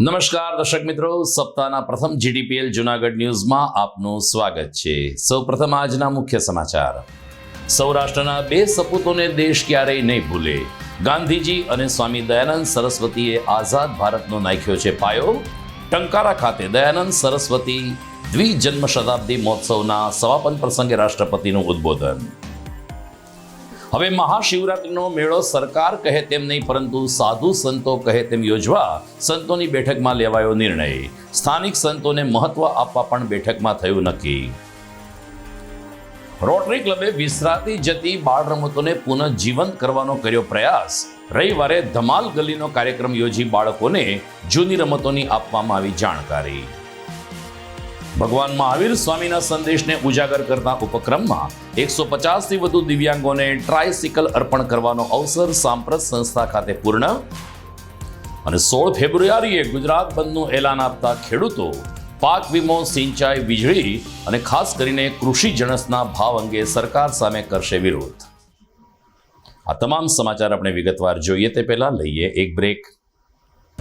નમસ્કાર, દર્શક મિત્રો. સપ્તાહના પ્રથમ જીડીપીએલ જુનાગઢ ન્યૂઝમાં આપનું સ્વાગત છે. સૌપ્રથમ આજના મુખ્ય સમાચાર. સૌરાષ્ટ્રના બે સપૂતોને દેશ ક્યારેય નહીં ભૂલે. ગાંધીજી અને સ્વામી દયાનંદ સરસ્વતીએ આઝાદ ભારતનો નાખ્યો છે પાયો. ટંકારા ખાતે દયાનંદ સરસ્વતી દ્વિજન્મ શતાબ્દી મહોત્સવના સમાપન પ્રસંગે રાષ્ટ્રપતિનું ઉદ્બોધન. હવે મહાશિવરાત્રિનો મેળો સરકાર કહે તેમ નહીં, પરંતુ સાધુ સંતો કહે તેમ યોજવા સંતોની બેઠકમાં લેવાયો નિર્ણય. સ્થાનિક સંતોને મહત્વ આપવા પણ બેઠકમાં થયું નક્કી. રોટરી ક્લબે વિસરાતી જતી બાળ રમતોને પુનઃજીવંત કરવાનો કર્યો પ્રયાસ. રવિવારે ધમાલ ગલીનો કાર્યક્રમ યોજી બાળકોને જૂની રમતોની આપવામાં આવી જાણકારી. ભગવાન મહાવીર સ્વામીના સંદેશને ઉજાગર કરતા ઉપક્રમમાં એકસો પચાસથી વધુ દિવ્યાંગોને ટ્રાયસિકલ અર્પણ કરવાનો અવસર સાંપ્રત સંસ્થા ખાતે પૂર્ણ. અને સોળ ફેબ્રુઆરીએ ગુજરાત બંધનું એલાન આપતા ખેડૂતો પાક વીમો સિંચાઈ વીજળી અને ખાસ કરીને કૃષિ જણસના ભાવ અંગે સરકાર સામે કરશે વિરોધ. આ તમામ સમાચાર આપણે વિગતવાર જોઈએ તે પહેલાં લઈએ એક બ્રેક.